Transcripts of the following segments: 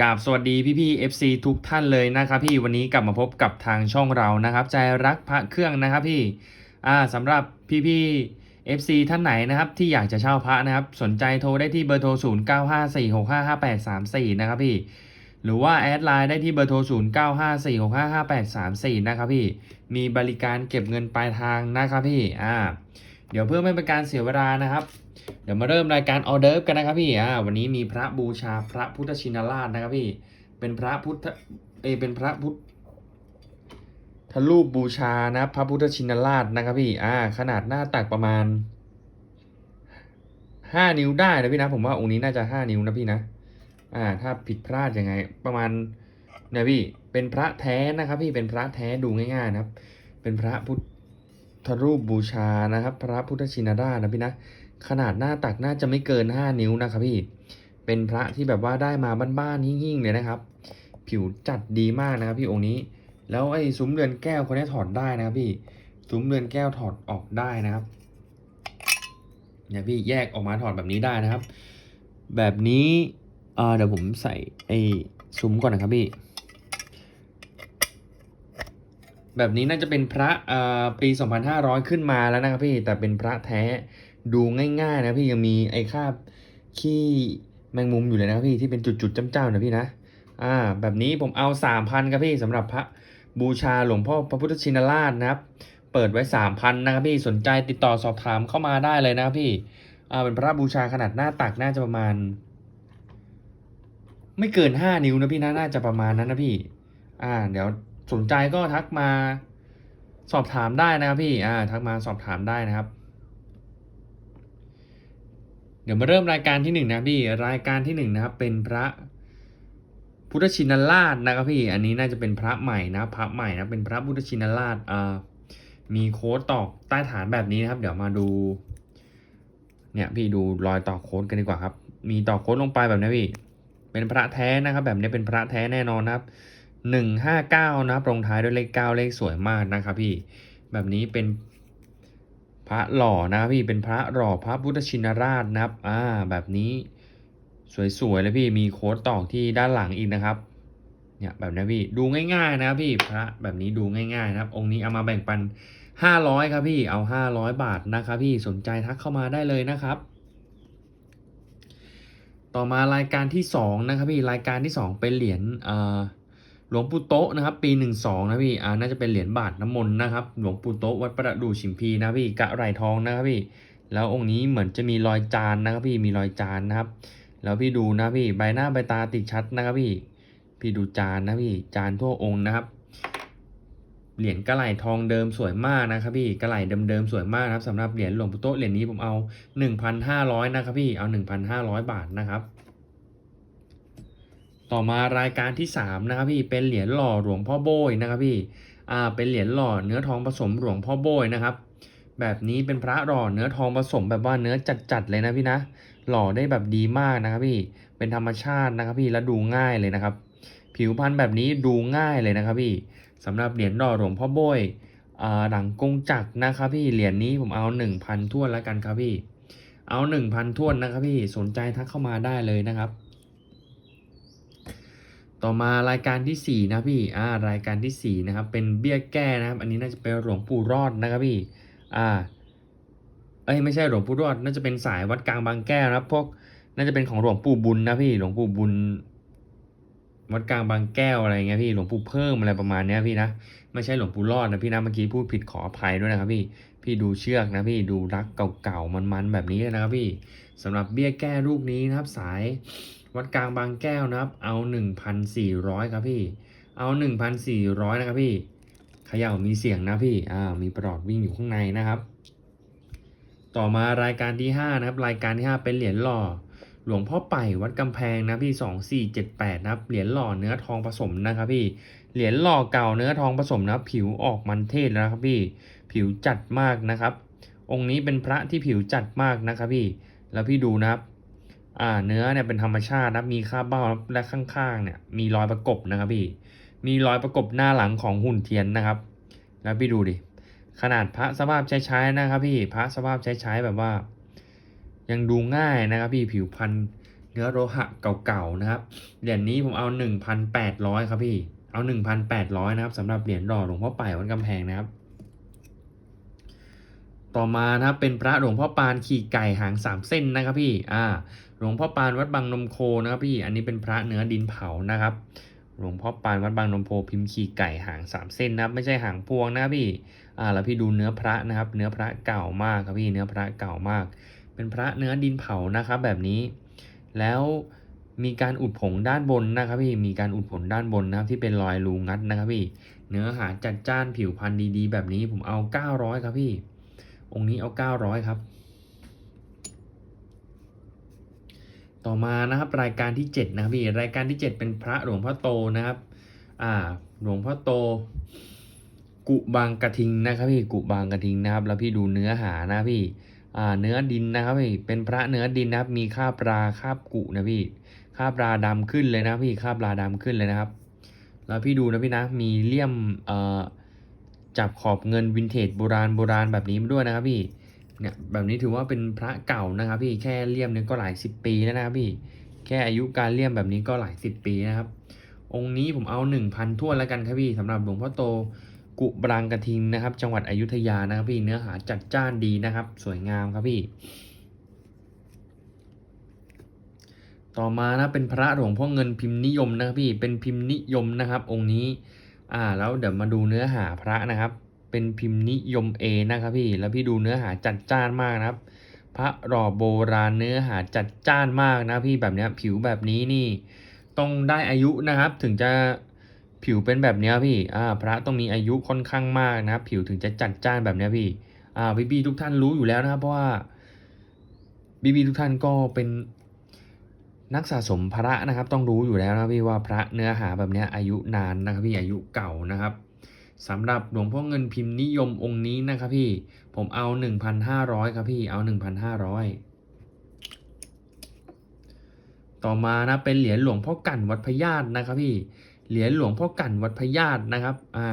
กราบสวัสดีพี่พี่ FC ทุกท่านเลยนะครับพี่วันนี้กลับมาพบกับทางช่องเรานะครับ ใจรักพระเครื่องนะครับพี่อ่าสำหรับพี่พี่ FC ท่านไหนนะครับที่อยากจะเช่าพระนะครับ สนใจโทรได้ที่เบอร์โทร 0 9 5 4 6 5 5 8 3 4 นะครับพี่ หรือว่าแอดไลน์ได้ที่เบอร์โทร 0 9 5 4 6 5 5 8 3 4 นะครับพี่ มีบริการเก็บเงินปลายทางนะครับพี่อ่า เดี๋ยวเพื่อไม่เป็นการเสียเวลานะครับ เดี๋ยวมาเริ่มรายการออเดิร์ฟกันนะครับพี่อ่าวันนี้มีพระบูชาพระพุทธชินราชนะครับพี่ เป็นพระพุทธเอเป็นพระพุทธทรูปบูชานะพระพุทธชินราชนะครับพี่อ่าขนาดหน้าตักประมาณห้านิ้วได้นะพี่นะ ผมว่าองค์นี้น่าจะห้านิ้วนะพี่นะ อ่า ถ้าผิดพลาดยังไง ประมาณเนี่ยพี่เป็นพระแท้นะครับ พี่เป็นพระแท้ดูง่ายๆนะครับ เป็นพระพุทธ รูปบูชานะครับ พระพุทธชินราชนะพี่นะขนาดหน้าตักน่าจะไม่เกิน 5 นิ้วนะครับพี่เป็นพระที่แบบว่าได้มาบ้านๆหิ่งๆเลยนะครับ ผิวจัดดีมากนะครับพี่องค์นี้ แล้วไอ้ซุ้มเรือนแก้วคนนี้ถอดได้นะครับพี่ซุ้มเรือนแก้วถอดออกได้นะครับเนี่ยพี่แยกออกมาถอดแบบนี้ได้นะครับ แบบนี้เออเดี๋ยวผมใส่ไอ้ซุ้มก่อนนะครับพี่ แบบนี้น่าจะเป็นพระเอ่อปี 2500 ขึ้นมาแล้วนะครับพี่แต่เป็นพระแท้ดูง่ายๆนะพี่ยังมีไอ้คาบขี้แมงมุมอยู่เลยนะครับพี่ที่เป็นจุดๆจ้ำๆนะพี่นะอ่าแบบนี้ผมเอาสามพันครับพี่สำหรับพระบูชาหลวงพ่อพระพุทธชินราชนะครับเปิดไว้สามพันนะครับพี่สนใจติดต่อสอบถามเข้ามาได้เลยนะครับพี่อ่าเป็นพระบูชาขนาดหน้าตักน่าจะประมาณ ไม่เกินห้านิ้วนะพี่นะน่าจะประมาณนั้นนะพี่ อ่า เดี๋ยว สนใจก็ทักมาสอบถามได้นะครับพี่อ่าทักมาสอบถามได้นะครับ เดี๋ยวมาเริ่มรายการที่หนึ่งนะพี่รายการที่หนึ่งนะครับ เป็นพระพุทธชินราชนะครับพี่ อันนี้น่าจะเป็นพระใหม่นะพระใหม่นะเป็นพระพุทธชินราชอ่ามีโค้ดตอกใต้ฐานแบบนี้นะครับ เดี๋ยวมาดู เนี่ยพี่ดูรอยต่อโค้ดกันดีกว่าครับ มีต่อโค้ดลงไปแบบนี้พี่ เป็นพระแท้นะครับ แบบนี้เป็นพระแท้แน่นอนนะครับ หนึ่งห้าเก้านะครับลงท้ายด้วยเลขเก้าเลขสวยมากนะครับพี่ แบบนี้เป็นพระหล่อนะพี่ เป็นพระหล่อพระพุทธชินราชนะครับ อ่า แบบนี้สวยๆเลยพี่ มีโค้ดตอกที่ด้านหลังอีกนะครับ เนี่ยแบบนี้พี่ ดูง่ายๆนะพี่ พระแบบนี้ดูง่ายๆนะครับ องค์นี้เอามาแบ่งปันห้าร้อยครับพี่ เอาห้าร้อยบาทนะครับพี่ สนใจทักเข้ามาได้เลยนะครับต่อมารายการที่สองนะครับพี่รายการที่สองเป็นเหรียญอ่า หลวงปู่โต๊ะนะครับปีหนึ่งสองนะพี่อ่าน่าจะเป็นเหรียญบาทน้ำมนต์นะครับ หลวงปู่โต๊ะวัดประดู่ชิมพีนะพี่กะไรทองนะครับพี่ แล้วองค์นี้เหมือนจะมีรอยจานนะครับพี่มีรอยจานนะครับ แล้วพี่ดูนะพี่ใบหน้าใบตาติดชัดนะครับพี่ พี่ดูจานนะพี่จานทั่วองค์นะครับ เหรียญกระไหลทองเดิมสวยมากนะครับพี่กระไหลเดิมๆสวยมากนะครับสำหรับเหรียญหลวงปู่โต๊ะเหรียญนี้ผมเอา 1,500นะครับพี่เอา 1,500 บาทนะครับ ต่อมารายการที่ 3 นะครับพี่เป็นเหรียญหล่อหลวงพ่อโบยนะครับพี่อ่าเป็นเหรียญหล่อเนื้อทองผสมหลวงพ่อโบยนะครับ แบบนี้เป็นพระหล่อเนื้อทองผสมแบบว่าเนื้อจัดๆเลยนะพี่นะ หล่อได้แบบดีมากนะครับพี่เป็นธรรมชาตินะครับพี่แล้วดูง่ายเลยนะครับ ผิวพรรณแบบนี้ดูง่ายเลยนะครับพี่สำหรับเหรียญหล่อหลวงพ่อโบยอ่าหลังกงจักรนะครับพี่เหรียญนี้ผมเอา 1,000 ทวนแล้วกันครับพี่เอา 1,000ทวนนะครับพี่สนใจทักเข้ามาได้เลยนะครับ ต่อมารายการที่ 4 นะพี่อ่ารายการที่ 4 นะครับ เป็นเบี้ยแก้นะครับ อันนี้น่าจะเป็นหลวงปู่รอดนะครับพี่อ่าเอ้ยไม่ใช่หลวงปู่รอดน่าจะเป็นสายวัดกลางบางแก้วนะครับพวกน่าจะเป็นของหลวงปู่บุญนะพี่หลวงปู่บุญ วัดกลางบางแก้วอะไรเงี้ยพี่หลวงปู่เพิ่มอะไรประมาณเนี้ยพี่นะไม่ใช่หลวงปู่รอดนะพี่นะเมื่อกี้พูดผิดขออภัยด้วยนะครับพี่พี่ดูเชือกนะพี่ดูรักเก่าๆมันๆแบบนี้เลยนะครับพี่สำหรับเบี้ยแก้รูปนี้นะครับสาย วัดกลางบางแก้วนะครับ เอา 1,400 ครับพี่ เอา 1,400 นะครับพี่เขย่ามีเสียงนะพี่ อ่า มีประหลอดวิ่งอยู่ข้างในนะครับ ต่อมารายการที่ 5 นะครับ รายการที่ 5 เป็นเหรียญหล่อ หลวงพ่อไป่วัดกำแพงนะพี่ 2478 นะครับ เหรียญหล่อเนื้อทองผสมนะครับพี่ เหรียญหล่อเก่าเนื้อทองผสมนะครับผิวออกมันเทศแล้วนะครับพี่ ผิวจัดมากนะครับ องค์นี้เป็นพระที่ผิวจัดมากนะครับพี่ แล้วพี่ดูนะครับ เนื้อเนี่ยเป็นธรรมชาตินะมีคราบเบ้าและข้างๆเนี่ยมีรอยประกบนะครับพี่ มีรอยประกบหน้าหลังของหุ่นเทียนนะครับ แล้วพี่ดูดิ ขนาดพระสภาพใช้ๆนะครับพี่ พระสภาพใช้ๆแบบว่า ยังดูง่ายนะครับพี่ ผิวพรรณนื้อโลหะเก่าๆนะครับ เหรียญนี้ผมเอา 1,800 ครับพี่ เอา 1,800 นะครับสำหรับเหรียญหล่อหลวงพ่อป่ายวัดกำแพงนะครับต่อมานะครับเป็นพระหลวงพ่อปานขี่ไก่หางสามเส้นนะครับพี่ อ่า หลวงพ่อปานวัดบางนมโคนะครับพี่อันนี้เป็นพระเนื้อดินเผานะครับ หลวงพ่อปานวัดบางนมโพพิมพ์ขีไก่หางสามเส้นนะครับ ไม่ใช่หางพวงนะพี่อ่าแล้วพี่ดูเนื้อพระนะครับ เนื้อพระเก่ามากครับพี่เนื้อพระเก่ามาก เป็นพระเนื้อดินเผานะครับ แบบนี้ แล้วมีการอุดผงด้านบนนะครับพี่มีการอุดผงด้านบนนะครับที่เป็นรอยรูงัดนะครับพี่เนื้อหาจัดจ้านผิวพรรณดีๆ แบบนี้ผมเอา 900 ครับพี่ องค์นี้เอา 900 ครับ ต่อมานะครับรายการที่7นะครับพี่รายการที่ 7 เป็นพระหลวงพ่อโตนะครับอ่าหลวงพ่อโต กุบางกระทิงนะครับพี่กุบางกระทิงนะครับ แล้วพี่ดูเนื้อหานะพี่อ่าเนื้อดินนะครับพี่เป็นพระเนื้อดินนะครับมีคาบราคาบกุนะพี่คาบราดำขึ้นเลยนะพี่คาบราดำขึ้นเลยนะครับ แล้วพี่ดูนะพี่นะมีเลี่ยมเอ่อจับขอบเงินวินเทจโบราณโบราณแบบนี้ด้วยนะครับพี่ เนี่ยแบบนี้ถือว่าเป็นพระเก่านะครับพี่แค่เลี่ยมเนี่ยก็หลายสิบปีแล้วนะครับพี่แค่อายุการเลี่ยมแบบนี้ก็หลายสิบปีนะครับ องค์นี้ผมเอาหนึ่งพันทั่วแล้วกันครับพี่สำหรับหลวงพ่อโตกุบรางกระทิงนะครับ จังหวัดอยุธยานะครับพี่เนื้อหาจัดจ้านดีนะครับ สวยงามครับพี่ ต่อมานะเป็นพระหลวงพ่อเงินพิมพ์นิยมนะครับพี่เป็นพิมพ์นิยมนะครับ องค์นี้ อ่า แล้วเดี๋ยวมาดูเนื้อหาพระนะครับ เป็นพิมพ์นิยม A นะครับพี่ แล้วพี่ดูเนื้อหาจัดจ้านมากนะครับ พระหล่อโบราณเนื้อหาจัดจ้านมากนะพี่แบบนี้ผิวแบบนี้นี่ต้องได้อายุนะครับ ถึงจะผิวเป็นแบบนี้พี่อ่าพระต้องมีอายุค่อนข้างมากนะครับ ผิวถึงจะจัดจ้านแบบนี้พี่อ่าพี่บีทุกท่านรู้อยู่แล้วนะครับเพราะว่าบีบีทุกท่านก็เป็นนักสะสมพระนะครับ ต้องรู้อยู่แล้วนะพี่ว่าพระเนื้อหาแบบนี้อายุนานนะครับพี่อายุเก่านะครับ สำหรับหลวงพ่อเงินพิมพ์นิยมองค์นี้นะครับพี่ ผมเอา 1,500 ครับพี่ เอา 1,500 ต่อมานะเป็นเหรียญหลวงพ่อกั่นวัดพญาตนะครับพี่ เหรียญหลวงพ่อกั่นวัดพญาตนะครับ อ่า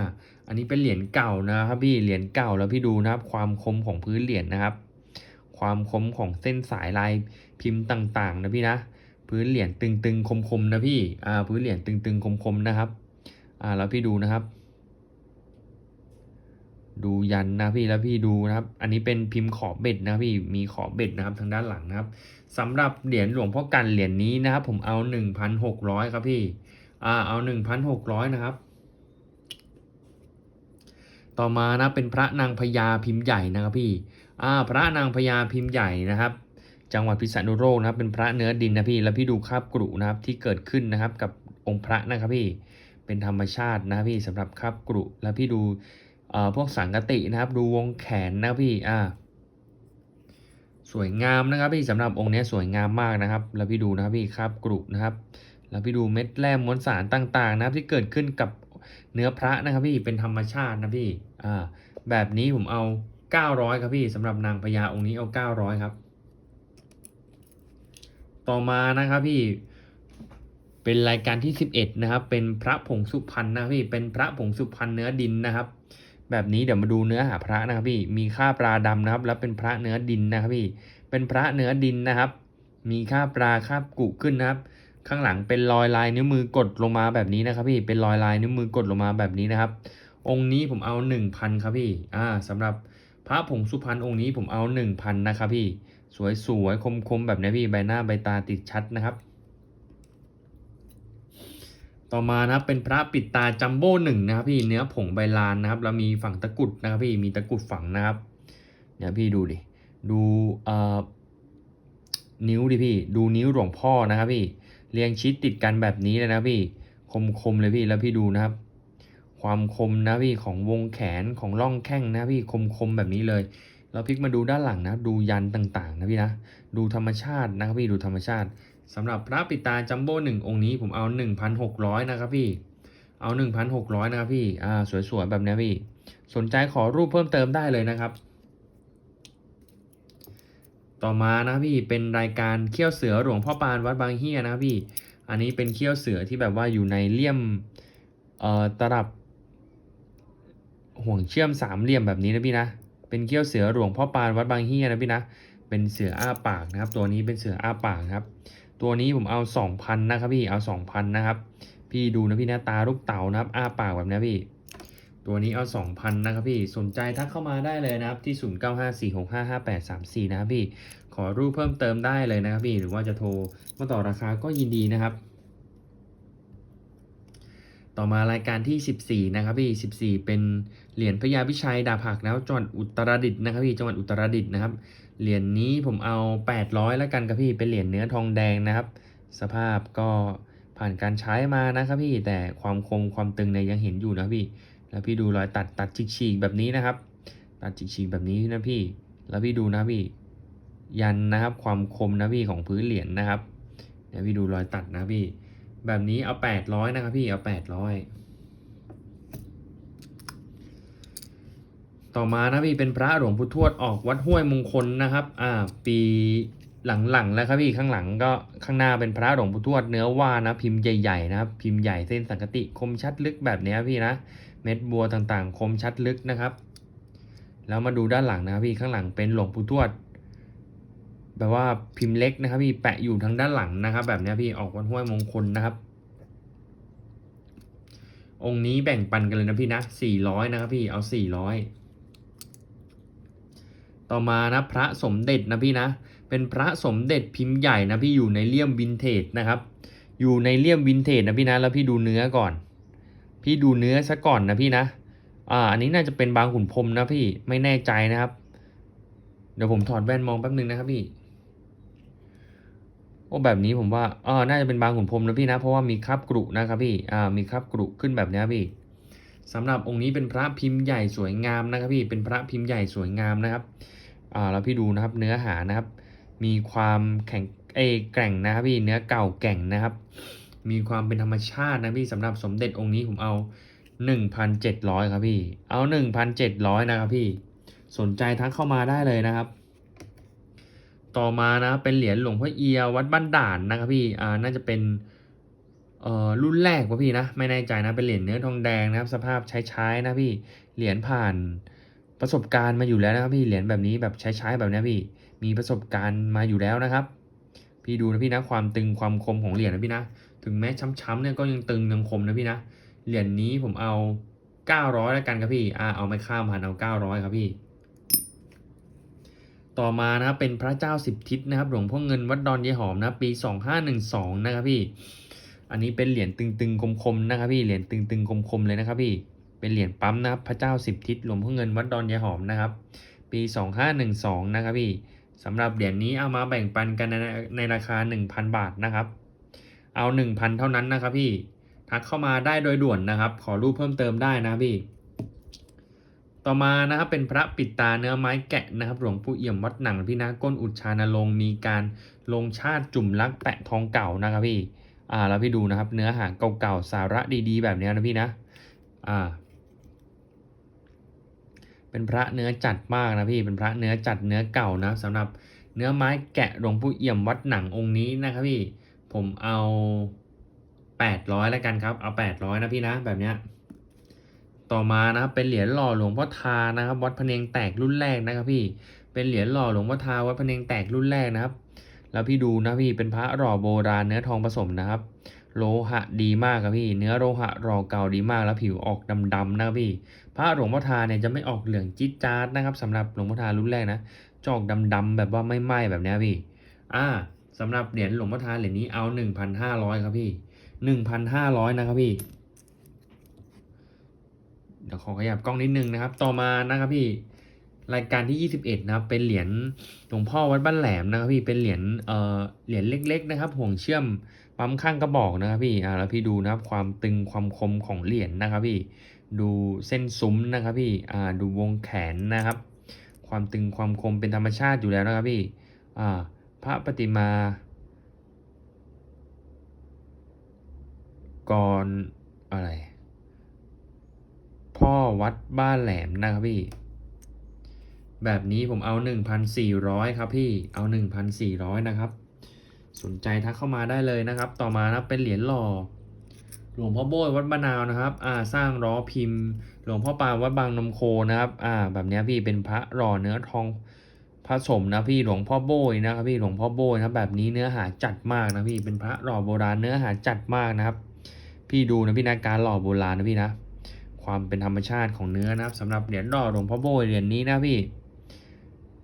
อันนี้เป็นเหรียญเก่านะครับพี่ เหรียญเก่าแล้วพี่ดูนะครับ ความคมของพื้นเหรียญนะครับ ความคมของเส้นสายลายพิมพ์ต่างๆ นะพี่นะ พื้นเหรียญตึงๆคมๆนะพี่ อ่า พื้นเหรียญตึงๆคมๆนะครับ อ่า แล้วพี่ดูนะครับ ดูยันนะพี่แล้วพี่ดูนะครับ อันนี้เป็นพิมพ์ขอบเบ็ดนะพี่มีขอบเบ็ดนะครับทางด้านหลังนะครับสำหรับเหรียญหลวงพ่อกันเหรียญนี้นะครับ ผมเอา1,600ครับพี่อ่าเอา1,600นะครับ ต่อมานะเป็นพระนางพญาพิมพ์ใหญ่นะครับพี่อ่าพระนางพญาพิมพ์ใหญ่นะครับ จังหวัดพิษณุโลกนะครับ เป็นพระเนื้อดินนะพี่แล้วพี่ดูคาบกรุนะครับที่เกิดขึ้นนะครับกับองค์พระนะครับพี่เป็นธรรมชาตินะครับพี่สำหรับคาบกรุแล้วพี่ดู พวกสังกตินะครับ ดูวงแขนนะพี่อ่าสวยงามนะครับพี่สำหรับองค์นี้สวยงามมากนะครับ แล้วพี่ดูนะครับพี่คราบกรุนะครับ แล้วพี่ดูเม็ดแร่มวลสารต่างๆ นะครับ ที่เกิดขึ้นกับเนื้อพระนะครับพี่เป็นธรรมชาตินะพี่อ่าแบบนี้ผมเอา 900 ครับพี่สำหรับนางพญาองค์นี้เอา 900 ครับ ต่อมานะครับพี่เป็นรายการที่ 11 นะครับ เป็นพระผงสุพรรณนะพี่เป็นพระผงสุพรรณเนื้อดินนะครับ แบบนี้เดี๋ยวมาดูเนื้อหาพระนะครับพี่มีค่าปลาดำนะครับ แล้วเป็นพระเนื้อดินนะครับพี่เป็นพระเนื้อดินนะครับ มีค่าปลาค่ากุขึ้นนะครับ ข้างหลังเป็นรอยลายนิ้วมือกดลงมาแบบนี้นะครับ พี่เป็นรอยลายนิ้วมือกดลงมาแบบนี้นะครับ องค์นี้ผมเอา 1,000ครับพี่อ่าสำหรับพระผงสุพรรณองค์นี้ผมเอา 1,000นะครับพี่สวยๆคมๆแบบนี้พี่ใบหน้าใบตาติดชัดนะครับ ต่อมานะครับเป็นพระปิดตาจัมโบ้หนึ่งนะครับพี่เนื้อผงใบลานนะครับ แล้วมีฝั่งตะกุดนะครับพี่มีตะกุดฝังนะครับเนี่ยพี่ดูดิดูเอ่อนิ้วดิพี่ ดูนิ้วหลวงพ่อนะครับพี่เรียงชิดติดกันแบบนี้เลยนะพี่คมๆเลยพี่แล้วพี่ดูนะครับ ความคมนะพี่ของวงแขนของร่องแข้งนะพี่คมๆแบบนี้เลยเราพลิกมาดูด้านหลังนะ ดูยันต่างๆ นะพี่นะ ดูธรรมชาตินะครับพี่ดูธรรมชาติ สำหรับพระปิตาจัมโบ้หนึ่งองค์นี้ผมเอา 1,600 นะครับพี่ เอา 1,600 นะครับพี่ อ่า สวยๆ แบบนี้พี่ สนใจขอรูปเพิ่มเติมได้เลยนะครับ ต่อมานะพี่ เป็นรายการเขี้ยวเสือหลวงพ่อปานวัดบางเฮียนะพี่ อันนี้เป็นเขี้ยวเสือที่แบบว่าอยู่ในเลี่ยม เอ่อ ตลับ ห่วงเชื่อมสามเหลี่ยมแบบนี้นะพี่นะ เป็นเขี้ยวเสือหลวงพ่อปานวัดบางเฮียนะพี่นะ เป็นเสืออ้าปากนะครับ ตัวนี้เป็นเสืออ้าปากนะครับ ตัวนี้ผมเอาสองพันนะครับพี่ เอาสองพันนะครับ พี่ดูนะพี่หน้าตาลูกเต๋านะครับ อ้าปากแบบนี้พี่ ตัวนี้เอาสองพันนะครับพี่ สนใจทักเข้ามาได้เลยนะครับที่ศูนย์เก้าห้าสี่หกห้าห้าแปดสามสี่นะครับพี่ ขอรูปเพิ่มเติมได้เลยนะครับพี่ หรือว่าจะโทรมาต่อราคาก็ยินดีนะครับ ต่อมารายการที่ 14 นะครับพี่ 14 เป็นเหรียญพญาพิชัยดาบหักแล้วจังหวัดอุตรดิตถ์นะครับพี่ จังหวัดอุตรดิตถ์นะครับ เหรียญนี้ผมเอา 800 แล้วกันครับพี่ เป็นเหรียญเนื้อทองแดงนะครับ สภาพก็ผ่านการใช้มานะครับพี่ แต่ความคมความตึงเนี่ยยังเห็นอยู่นะพี่ แล้วพี่ดูรอยตัดตัดฉีกๆแบบนี้นะครับ ตัดฉีกๆแบบนี้นะพี่ แล้วพี่ดูนะพี่ ยันนะครับ ความคมนะพี่ของพื้นเหรียญนะครับ เดี๋ยวพี่ดูรอยตัดนะพี่ แบบนี้เอา 800 นะครับพี่ เอา 800 ต่อมานะพี่เป็นพระหลวงพุททวดออกวัดห้วยมงคลนะครับ อ่า ปีหลังๆแล้วครับพี่ข้างหลังก็ข้างหน้าเป็นพระหลวงพุททวดเนื้อว่านะพิมพ์ใหญ่ๆนะครับพิมพ์ใหญ่เส้นสังกติคมชัดลึกแบบนี้พี่นะ เม็ดบัวต่างๆ คมชัดลึกนะครับ แล้วมาดูด้านหลังนะครับพี่ข้างหลังเป็นหลวงปู่ทวดแบบว่าพิมพ์เล็กนะครับ พี่แปะอยู่ทางด้านหลังนะครับ แบบนี้พี่ออกวัดห้วยมงคลนะครับ องค์นี้แบ่งปันกันเลยนะพี่นะสี่ร้อยนะครับพี่เอาสี่ร้อย ต่อมานะพระสมเด็จนะพี่นะ เป็นพระสมเด็จพิมพ์ใหญ่นะพี่อยู่ในเลี่ยมวินเทจนะครับ อยู่ในเลี่ยมวินเทจนะพี่นะแล้วพี่ดูเนื้อก่อน พี่ดูเนื้อซะก่อนนะพี่นะ อ่าอันนี้น่าจะเป็นบางขุนพรมนะพี่ไม่แน่ใจนะครับ เดี๋ยวผมถอดแว่นมองแป๊บนึงนะครับพี่โอ้แบบนี้ผมว่าอ่าน่าจะเป็นบางขุนพรมนะพี่นะเพราะว่ามีคราบกรุนะครับพี่อ่ามีคราบกรุขึ้นแบบนี้พี่สำหรับองค์นี้เป็นพระพิมพ์ใหญ่สวยงามนะครับพี่เป็นพระพิมพ์ใหญ่สวยงามนะครับ อ่าแล้วพี่ดูนะครับเนื้อหานะครับ มีความแข็งเอแกร่งนะครับพี่เนื้อเก่าแก่งนะครับ มีความเป็นธรรมชาตินะพี่สำหรับสมเด็จองค์นี้ผมเอา 1,700 ครับพี่ เอา 1,700 นะครับพี่สนใจทักเข้ามาได้เลยนะครับ ต่อมานะเป็นเหรียญหลวงพ่อเอียวัดบ้านด่านนะครับพี่อ่าน่าจะเป็นเอ่อรุ่นแรกวะพี่นะไม่แน่ใจนะเป็นเหรียญเนื้อทองแดงนะครับ สภาพใช้ๆนะพี่เหรียญผ่าน ประสบการณ์มาอยู่แล้วนะครับพี่เหรียญแบบนี้แบบใช้ๆแบบนี้พี่ มีประสบการณ์มาอยู่แล้วนะครับ พี่ดูนะพี่นะความตึงความคมของเหรียญนะพี่นะ ถึงแม้ช้ำๆเนี่ยก็ยังตึงยังคมนะพี่นะเหรียญนี้ผมเอา 900แล้วกันครับพี่อ่าเอาไม่ข้ามพันเอา 900 ครับพี่ ต่อมานะครับเป็นพระเจ้าสิบทิศนะครับหลวงพ่อเงินวัดดอนยายหอมนะปี 2512 นะครับพี่ อันนี้เป็นเหรียญตึงๆคมๆนะครับพี่เหรียญตึงๆคมๆเลยนะครับพี่ เป็นเหรียญปั๊มนะครับพระเจ้าสิบทิศหลวงพ่อเงินวัดดอนยายหอมนะครับ ปี 2512 นะครับพี่สำหรับเหรียญนี้เอามาแบ่งปันกันในในราคา 1,000 บาทนะครับ เอา 1,000 เท่านั้นนะครับพี่ทักเข้ามาได้โดยด่วนนะครับ ขอรูปเพิ่มเติมได้นะพี่ ต่อมานะครับเป็นพระปิดตาเนื้อไม้แกะนะครับ หลวงปู่เอี่ยมวัดหนังพี่นะก้นอุชานลงมีการลงชาติจุ่มลักแปะทองเก่านะครับพี่อ่าแล้วพี่ดูนะครับ เนื้อหาเก่าๆสาระดีๆ แบบนี้นะพี่นะอ่า เป็นพระเนื้อจัดมากนะพี่ เป็นพระเนื้อจัดเนื้อเก่านะสำหรับเนื้อไม้แกะหลวงปู่เอี่ยมวัดหนังองค์นี้นะครับพี่ ผมเอาแปดร้อยแล้วกันครับ เอาแปดร้อยนะพี่นะแบบเนี้ย ต่อมานะครับเป็นเหรียญหล่อหลวงพ่อทานะครับวัดพะเนงแตกรุ่นแรกนะครับพี่ เป็นเหรียญหล่อหลวงพ่อทาวัดพะเนงแตกรุ่นแรกนะครับ แล้วพี่ดูนะพี่เป็นพระหล่อโบราณเนื้อทองผสมนะครับ โลหะดีมากครับพี่ เนื้อโลหะหล่อเก่าดีมากแล้วผิวออกดำๆนะครับพี่ พระหลวงพ่อทาเนี่ยจะไม่ออกเหลืองจี๊ดจ๊าดนะครับสำหรับหลวงพ่อทารุ่นแรกนะจอกดำๆแบบว่าไม่ไหม้แบบนี้พี่ อ่าสำหรับเหรียญหลวงพ่อทาเหรียญนี้เอาหนึ่งพันห้าร้อยครับพี่หนึ่งพันห้าร้อยนะครับพี่เดี๋ยวขอขยับกล้องนิดนึงนะครับ ต่อมานะครับพี่รายการที่ 21 นะครับ เป็นเหรียญหลวงพ่อวัดบ้านแหลมนะครับพี่ เป็นเหรียญ เอ่อ เหรียญเล็ก ๆ นะครับ ห่วงเชื่อมปั๊มข้างกระบอกนะครับพี่ อ่า แล้วพี่ดูนะครับ ความตึงความคมของเหรียญนะครับพี่ ดูเส้นซุ้มนะครับพี่อ่าดูวงแขนนะครับ ความตึงความคมเป็นธรรมชาติอยู่แล้วนะครับพี่อ่าพระปฏิมากรอะไร พ่อวัดบ้านแหลมนะครับพี่ แบบนี้ผมเอา 1,400 ครับพี่เอา 1,400 นะครับ สนใจทักเข้ามาได้เลยนะครับ ต่อมานะเป็นเหรียญหล่อ หลวงพ่อโบยวัดมะนาวนะครับ อ่า สร้างล้อพิมพ์ หลวงพ่อปานวัดบางนมโคนะครับ อ่า แบบนี้พี่เป็นพระหล่อเนื้อทองผสมนะพี่หลวงพ่อโบยนะครับพี่หลวงพ่อโบยนะบแบบนี้เนื้อหาจัดมากนะพี่เป็นพระหล่อโบราณเนื้อหาจัดมากนะครับ พี่ดูนะพี่นะการหล่อโบราณนะพี่นะ ความเป็นธรรมชาติของเนื้อนะครับสำหรับเหรียญหล่อหลวงพ่อโบยเหรียญนี้นะพี่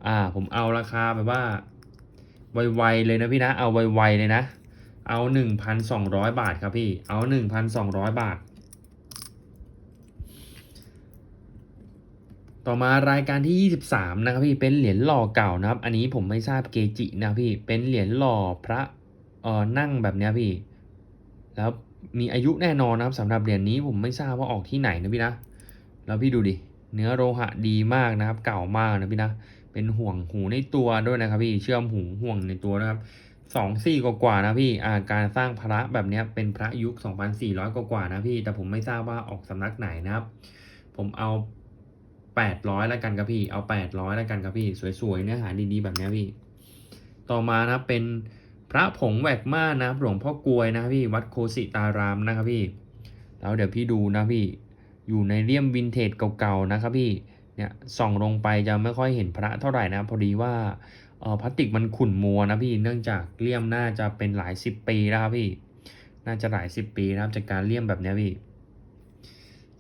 อ่า ผมเอาราคาแบบว่าไวๆเลยนะพี่นะ เอาไวๆเลยนะ เอาหนึ่งพันสองร้อยบาทครับพี่ เอาหนึ่งพันสองร้อยบาท ต่อมารายการที่ 23 นะครับพี่ เป็นเหรียญหล่อเก่านะครับ อันนี้ผมไม่ทราบเกจินะพี่ เป็นเหรียญหล่อพระเอ่อนั่งแบบเนี้ยพี่ แล้วมีอายุแน่นอนนะครับสำหรับเหรียญนี้ผมไม่ทราบว่าออกที่ไหนนะพี่นะ แล้วพี่ดูดิ เนื้อโลหะดีมากนะครับ เก่ามากนะพี่นะ เป็นห่วงหูในตัวด้วยนะครับพี่ เชื่อมหูห่วงในตัวนะครับ สองสี่กว่าๆนะพี่อ่าการสร้างพระแบบนี้เป็นพระยุค2,400กว่าๆนะพี่ แต่ผมไม่ทราบว่าออกสำนักไหนนะครับ ผมเอา800แล้วกันครับพี่ เอา800แล้วกันครับพี่ สวยๆเนื้อหาดีๆแบบนี้พี่ ต่อมานะเป็นพระผงแหวกม่านนะหลวงพ่อกลวยนะพี่ วัดโคสิตารามนะครับพี่ แล้วเดี๋ยวพี่ดูนะพี่ อยู่ในเลี่ยมวินเทจเก่าๆนะครับพี่ เนี่ยส่องลงไปจะไม่ค่อยเห็นพระเท่าไหร่นะ พอดีว่า พลาสติกมันขุ่นมัวนะพี่เนื่องจากเลี่ยมน่าจะเป็นหลายสิบปีแล้วครับพี่ น่าจะหลายสิบปีนะครับจากการเลี่ยมแบบนี้พี่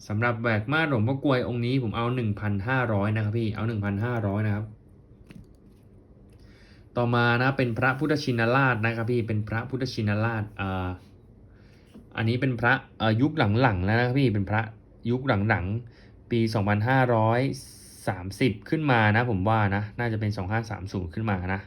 สำหรับแหวกมาหลวงพ่อกลวยองค์นี้ผมเอา 1,500 นะครับพี่เอา 1,500 นะครับ ต่อมานะเป็นพระพุทธชินราชนะครับพี่เป็นพระพุทธชินราชอ่าอันนี้เป็นพระยุคหลังๆแล้วนะครับพี่เป็นพระยุคหลังๆปี 30 ขึ้นมานะผมว่านะ น่าจะเป็น 2530 ขึ้นมานะ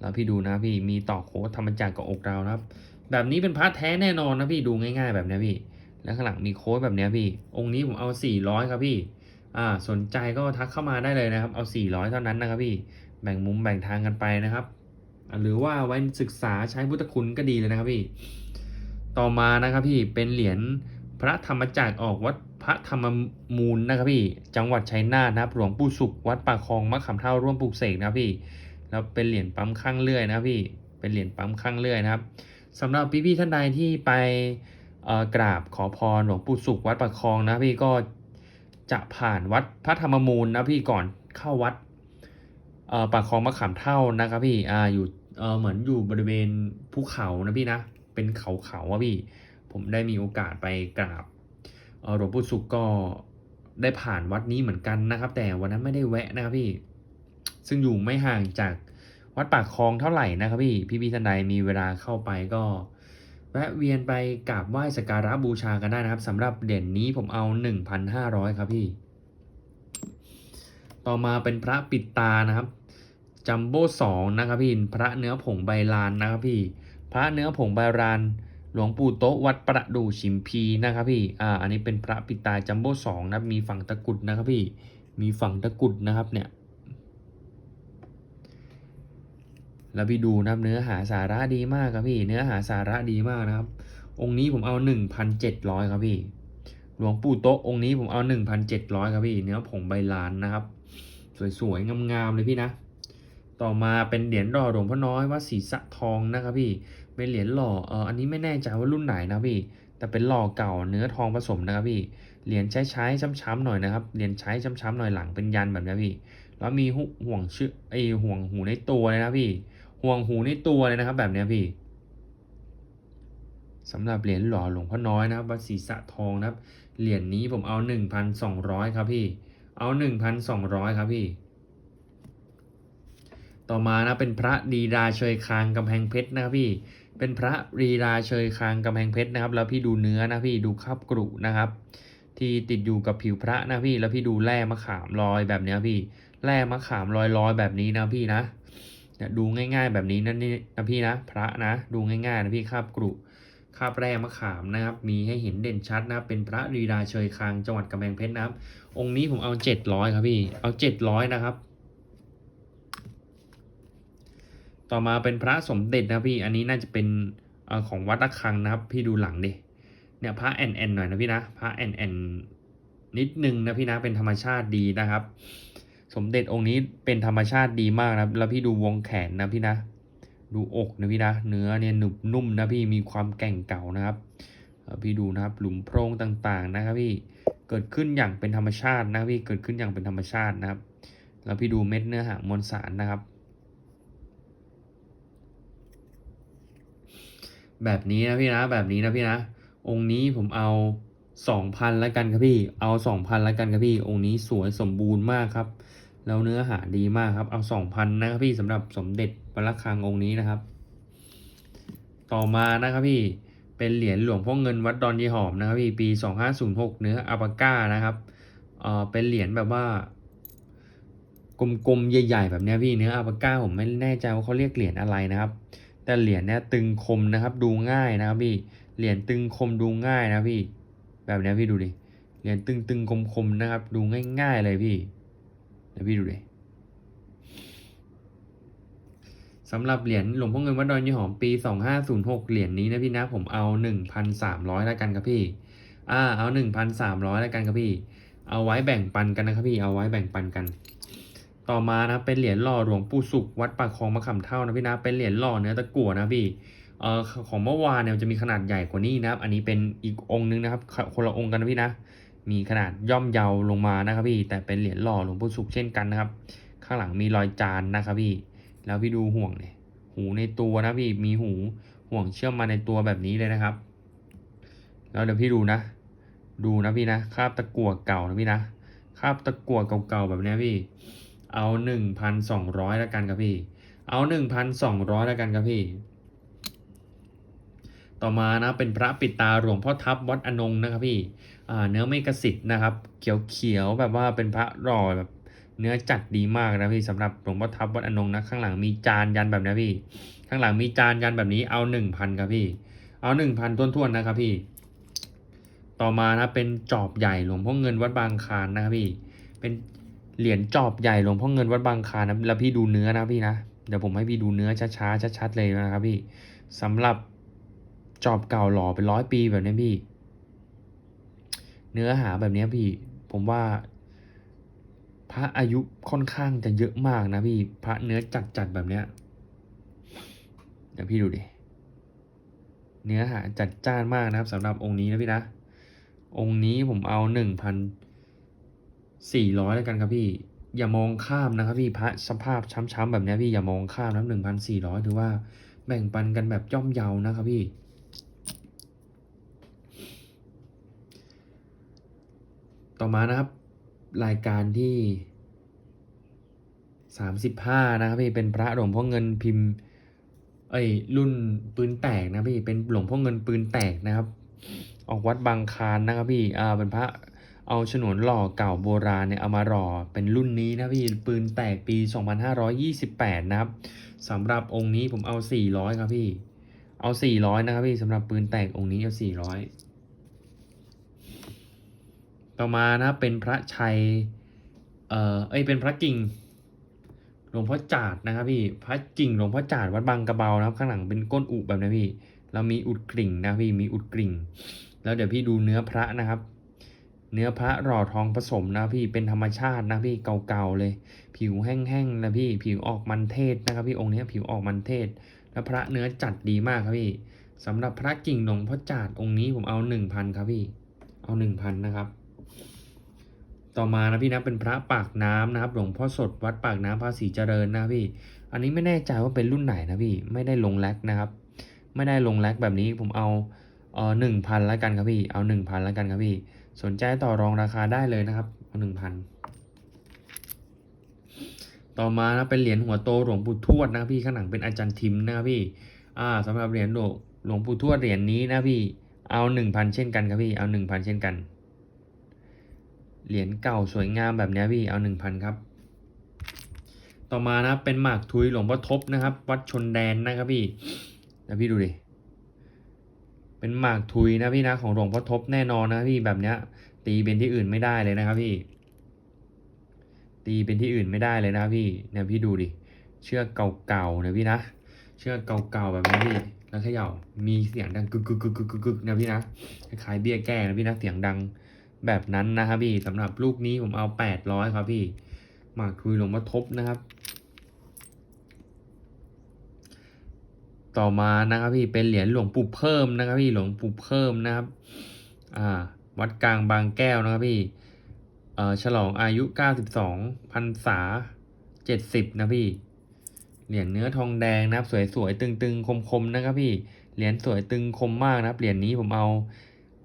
แล้วพี่ดูนะพี่มีต่อโค้ดธรรมจักรกับอกเรานะครับ แบบนี้เป็นพระแท้แน่นอนนะพี่ดูง่ายๆแบบนี้พี่ แล้วข้างหลังมีโค้ดแบบนี้พี่ องค์นี้ผมเอา 400 ครับพี่ อ่าสนใจก็ทักเข้ามาได้เลยนะครับ เอา 400 เท่านั้นนะครับพี่ แบ่งมุมแบ่งทางกันไปนะครับ หรือว่าไว้ศึกษาใช้พุทธคุณก็ดีเลยนะครับพี่ ต่อมานะครับพี่เป็นเหรียญพระธรรมจักรออกวัด พระธรรมมูลนะครับพี่ จังหวัดชัยนาทนะครับหลวงปู่สุขวัดป่าคลองมะขามเท่าร่วมปลูกเสกนะพี่แล้วเป็นเหรียญปั๊มข้างเลื่อยนะพี่เป็นเหรียญปั๊มข้างเลื่อยนะครับสำหรับพี่ๆท่านใดที่ไปกราบขอพรหลวงปู่สุขวัดประคลองนะพี่ก็จะผ่านวัดพระธรรมมูลนะพี่ก่อนเข้าวัดเอ่าคลองมะขามเท่านะครับพี่ออยู่เหมือนอยู่บริเวณภูเขานะพี่นะเป็นเขาเขาอะพี่ ผมได้มีโอกาสไปกราบ หลวงปู่สุขก็ได้ผ่านวัดนี้เหมือนกันนะครับ แต่วันนั้นไม่ได้แวะนะครับพี่ ซึ่งอยู่ไม่ห่างจากวัดปากคลองเท่าไหร่นะครับพี่ พี่พี่ท่านใดมีเวลาเข้าไปก็ แวะเวียนไปกราบไหว้สักการะบูชากันได้นะครับสำหรับเด่นนี้ผมเอา 1,500 ครับพี่ ต่อมาเป็นพระปิดตานะครับจัมโบ้สองนะครับพี่ พระเนื้อผงใบลานนะครับพี่ พระเนื้อผงใบลาน หลวงปู่โต๊ะวัดประดู่ชิมพีนะครับพี่ อ่า อันนี้เป็นพระปิตาจัมโบ้สองนะมีฝั่งตะกุดนะครับพี่ มีฝั่งตะกุดนะครับเนี่ย แล้วพี่ดูนะครับเนื้อหาสาระดีมากครับพี่ เนื้อหาสาระดีมากนะครับ องค์นี้ผมเอา1,700ครับพี่ หลวงปู่โต๊ะองค์นี้ผมเอา1,700ครับพี่ เนื้อผงใบลานนะครับ สวยๆงามๆเลยพี่นะ ต่อมาเป็นเหรียญหล่อหลวงพ่อน้อยวัดศรีสะทองนะครับพี่ เป็นเหรียญหล่อเอออันนี้ไม่แน่ใจว่ารุ่นไหนนะพี่ แต่เป็นหล่อเก่าเนื้อทองผสมนะครับพี่ เหรียญใช้ใช้ๆช้ำๆหน่อยนะครับ เหรียญใช้ช้ำๆหน่อยหลังเป็นยันแบบนี้พี่ แล้วมีห่วงชื่อไอห่วงหูในตัวเลยนะพี่ ห่วงหูในตัวเลยนะครับ แบบนี้พี่สำหรับเหรียญหล่อหลวงพ่อน้อยนะครับวัดศรีสะทองนะครับ เหรียญนี้ผมเอา 1,200 ครับพี่ เอา 1,200 ครับพี่ ต่อมานะเป็นพระดีดาเชยคางกำแพงเพชรนะครับพี่ เป็นพระดีดาเชยคางกำแพงเพชรนะครับ แล้วพี่ดูเนื้อนะพี่ดูคาบกรุนะครับ ที่ติดอยู่กับผิวพระนะพี่แล้วพี่ดูแร่มะขามลอยแบบนี้พี่แร่มะขามลอยๆแบบนี้นะพี่นะดูง่าย ๆ แบบนี้นั่นนี่นะพี่นะพระนะดูง่ายๆนะพี่คาบกรุคาบแร่มะขามนะครับ มีให้เห็นเด่นชัดนะเป็นพระดีดาเชยคางจังหวัดกำแพงเพชรนะครับ องค์นี้ผมเอาเจ็ดร้อยครับพี่ เอาเจ็ดร้อยนะครับ ต่อมาเป็นพระสมเด็จนะพี่ อันนี้น่าจะเป็นอของวัดระฆังนะครับ พี่ดูหลังดิเนี่ยพระแอนแอนหน่อยนะพี่นะพระแอนแอนนิดนึงนะพี่นะเป็นธรรมชาติดีนะครับ สมเด็จองค์นี้เป็นธรรมชาติดีมากนะแล้วพี่ดูวงแขนนะพี่นะ ดูอกนะพี่นะ เนื้อเนี่ยหนุบนุ่มนะพี่มีความแก่งเก่านะครับพี่ดูนะครับหลุมโพรงต่างๆนะครับพี่เกิดขึ้นอย่างเป็นธรรมชาตินะพี่เกิดขึ้นอย่างเป็นธรรมชาตินะครับ แล้วพี่ดูเม็ดเนื้อหางมวลสารนะครับ แบบนี้นะพี่นะ แบบนี้นะพี่นะ องค์นี้ผมเอาสองพันล้วกันครับพี่ เอาสองพันล้วกันครับพี่ องค์นี้สวยสมบูรณ์มากครับ แล้วเนื้อหาดีมากครับ เอาสองพันนะครับพี่สำหรับสมเด็จพระคังองค์นี้นะครับ ต่อมานะครับพี่ เป็นเหรียญหลวงพ่อเงินวัดดอนยีหอมนะครับพี่ ปี2506เนื้ออัปก้านะครับ เอ่อ เป็นเหรียญแบบว่ากลมๆใหญ่ ๆ แบบนี้พี่ เนื้ออัปก้าผมไม่แน่ใจว่าเขาเรียกเหรียญอะไรนะครับ แต่เหรียญเนี้ยตึงคมนะครับดูง่ายนะครับพี่เหรียญตึงคมดูง่ายนะพี่แบบนี้พี่ดูดิเหรียญตึงตึงคมคมนะครับ ดูง่ายๆเลยพี่เดี๋ยวพี่ดูดิสำหรับเหรียญหลวงพ่อเงินวัดดอนยี่หอมปี 2506 เหรียญนี้นะพี่นะผมเอา 1,300แล้วกันครับพี่ อ่าเอา 1,300แล้วกันครับพี่ เอาไว้แบ่งปันกันนะครับพี่เอาไว้แบ่งปันกัน ต่อมานะเป็นเหรียญหล่อหลวงปู่สุขวัดปากคลองมะขามเท่านะพี่นะเป็นเหรียญหล่อเนื้อตะกั่วนะพี่เอ่อของเมื่อวานเนี่ยจะมีขนาดใหญ่กว่านี้นะครับ อันนี้เป็นอีกองค์นึงนะครับ คนละองค์กันนะพี่นะ มีขนาดย่อมเยาลงมานะครับพี่ แต่เป็นเหรียญหล่อหลวงปู่สุขเช่นกันนะครับ ข้างหลังมีรอยจานนะครับพี่ แล้วพี่ดูห่วงเนี่ยหูในตัวนะพี่ มีหูห่วงเชื่อมมาในตัวแบบนี้เลยนะครับ แล้วเดี๋ยวพี่ดูนะ ดูนะพี่นะคราบตะกั่วเก่านะพี่นะคราบตะกั่วเก่าๆแบบนี้พี่ เอาหนึ่งพันสองร้อยแล้วกันครับพี่ เอาหนึ่งพันสองร้อยแล้วกันครับพี่ ต่อมานะเป็นพระปิดตาหลวงพ่อทับวัดอนงนะครับพี่เนื้อไม่กระสิทธ์นะครับ เขียวๆแบบว่าเป็นพระหล่อแบบเนื้อจัดดีมากนะพี่สำหรับหลวงพ่อทับวัดอนงนะข้างหลังมีจานยันแบบนี้พี่ ข้างหลังมีจานยันแบบนี้เอาหนึ่งพันครับพี่ เอาหนึ่งพันท้วนๆนะครับพี่ ต่อมานะเป็นจอบใหญ่หลวงพ่อเงินวัดบางคานนะครับพี่ เป็น เหรียญจอบใหญ่หลวงพ่อเงินวัดบางคานะแล้วพี่ดูเนื้อนะพี่นะเดี๋ยวผมให้พี่ดูเนื้อช้าๆชัดๆเลยนะครับพี่สำหรับจอบเก่าหล่อเป็นร้อยปีแบบนี้พี่ เนื้อหาแบบนี้พี่ ผมว่า พระอายุค่อนข้างจะเยอะมากนะพี่ พระเนื้อจัดๆแบบเนี้ยเดี๋ยวพี่ดูดิเนื้อหาจัดจ้านมากนะครับสำหรับองค์นี้นะพี่นะ องค์นี้ผมเอาหนึ่งพัน สี่ร้อยแล้วกันครับพี่ อย่ามองข้ามนะครับพี่พระสภาพช้ำๆแบบนี้พี่อย่ามองข้ามนะหนึ่งพันสี่ร้อยถือว่าแบ่งปันกันแบบย่อมเยานะครับพี่ ต่อมานะครับ รายการที่สามสิบห้านะครับพี่เป็นพระหลวงพ่อเงินพิมพ์ เอ้ยรุ่นปืนแตกนะพี่เป็นหลวงพ่อเงินปืนแตกนะครับ ออกวัดบางคานนะครับพี่อ่าเป็นพระ เอาฉนวนหล่อเก่าโบราณเนี่ยเอามาหล่อเป็นรุ่นนี้นะพี่ปืนแตกปี 2528 นะครับสำหรับองค์นี้ผมเอา 400 ครับพี่ เอา 400 นะครับพี่สำหรับปืนแตกองค์นี้เอา 400 ต่อมานะครับเป็นพระชัย เอ่อเอ้ยเป็นพระกิ่งหลวงพ่อจาดนะครับพี่พระกิ่งหลวงพ่อจาดวัดบางกระเบานะครับ ข้างหลังเป็นก้นอุแบบนี้พี่ เรามีอุดกริ่งนะพี่มีอุดกริ่ง แล้วเดี๋ยวพี่ดูเนื้อพระนะครับ เนื้อพระหล่อทองผสมนะพี่เป็นธรรมชาตินะพี่เก่าๆเลย ผิวแห้งๆนะพี่ผิวออกมันเทศนะครับพี่องค์นี้ผิวออกมันเทศ แล้วพระเนื้อจัดดีมากครับพี่สำหรับพระกิ่งหลวงพ่อจาดองค์นี้ผมเอาหนึ่งพันครับพี่ เอาหนึ่งพันนะครับ ต่อมานะพี่นะเป็นพระปากน้ำนะครับ หลวงพ่อสดวัดปากน้ำภาษีเจริญนะพี่ อันนี้ไม่แน่ใจว่าเป็นรุ่นไหนนะพี่ไม่ได้ลงแลกนะครับ ไม่ได้ลงแลกแบบนี้ผมเอาเออหนึ่งพันแล้วกันครับพี่ เอาหนึ่งพันแล้วกันครับพี่ สนใจต่อรองราคาได้เลยนะครับเอาหนึ่งพันต่อมานะเป็นเหรียญหัวโตหลวงปู่ทวดนะพี่ข้างหลังเป็นอาจารย์ทิมนะครับพี่ อ่าสำหรับเหรียญหลวงหลวงปู่ทวดเหรียญนี้นะพี่ เอาหนึ่งพันเช่นกันครับพี่เอาหนึ่งพันเช่นกัน เหรียญเก่าสวยงามแบบนี้พี่เอาหนึ่งพันครับ ต่อมานะเป็นหมากทุยหลวงพ่อทบนะครับ วัดชนแดนนะครับพี่แล้วพี่ดูดิ เป็นหมากทุยนะพี่นะของหลวงพ่อทบแน่นอนนะพี่แบบเนี้ย ตีเป็นที่อื่นไม่ได้เลยนะครับพี่ ตีเป็นที่อื่นไม่ได้เลยนะพี่เนี่ยพี่ดูดิเชือกเก่าๆนะพี่นะเชือกเก่าๆแบบนี้พี่แล้วเขย่ามีเสียงดังกึกกึกกึกกึกกึกกึกนะพี่นะคล้ายเบี้ยแก้นะพี่นะเสียงดังแบบนั้นนะครับพี่สำหรับลูกนี้ผมเอาแปดร้อยครับพี่หมากทุยหลวงพ่อทบนะครับ ต่อมานะครับพี่เป็นเหรียญหลวงปู่เพิ่มนะครับพี่หลวงปู่เพิ่มนะครับอ่าวัดกลางบางแก้วนะครับพี่เอ่อฉลองอายุ 92พรรษา 70 นะพี่เหรียญเนื้อทองแดงนะครับ สวยๆตึงๆคมๆนะครับพี่เหรียญสวยตึงคมมากนะครับเหรียญนี้ผมเอา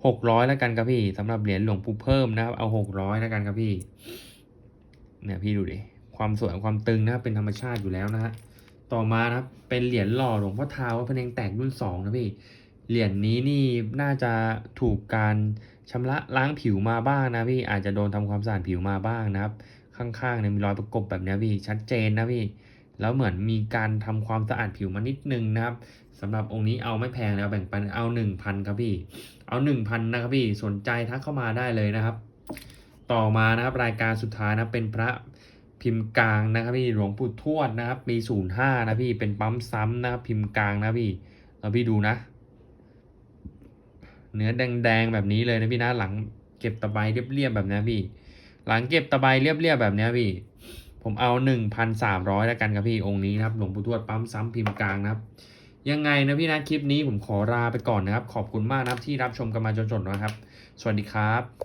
หกร้อยแล้วกันครับพี่สำหรับเหรียญหลวงปู่เพิ่มนะครับเอาหกร้อยแล้วกันครับพี่เนี่ยพี่ดูดิความสวยความตึงนะครับเป็นธรรมชาติอยู่แล้วนะฮะ ต่อมานะครับเป็นเหรียญหล่อหลวงพ่อทาวัดพะเนงแตกรุ่นสองนะพี่เหรียญนี้นี่น่าจะถูกการชำระล้างผิวมาบ้างนะพี่อาจจะโดนทำความสะอาดผิวมาบ้างนะครับ ข้างๆเนี่ยมีรอยประกบแบบนี้พี่ชัดเจนนะพี่แล้วเหมือนมีการทำความสะอาดผิวมานิดนึงนะครับสำหรับองค์นี้เอาไม่แพงแล้วแบ่งปันเอาหนึ่งพันครับพี่เอาหนึ่งพันนะครับพี่สนใจทักเข้ามาได้เลยนะครับ ต่อมานะครับรายการสุดท้ายนะเป็นพระ พิมพ์กลางนะครับพี่หลวงปู่ทวดนะครับปีศูนย์ห้านะพี่เป็นปั๊มซ้ำนะครับพิมพ์กลางนะพี่แล้วพี่ดูนะ เนื้อแดงๆแบบนี้เลยนะพี่นะหลังเก็บตะไบเรียบๆแบบนี้พี่ หลังเก็บตะไบเรียบๆแบบนี้พี่ ผมเอาหนึ่งพันสามร้อยแล้วกันครับพี่องค์นี้นะครับหลวงปู่ทวดปั๊มซ้ำพิมพ์กลางนะครับ ยังไงนะพี่นะคลิปนี้ผมขอลาไปก่อนนะครับ ขอบคุณมากนะครับที่รับชมกันมาจนจบนะครับ สวัสดีครับ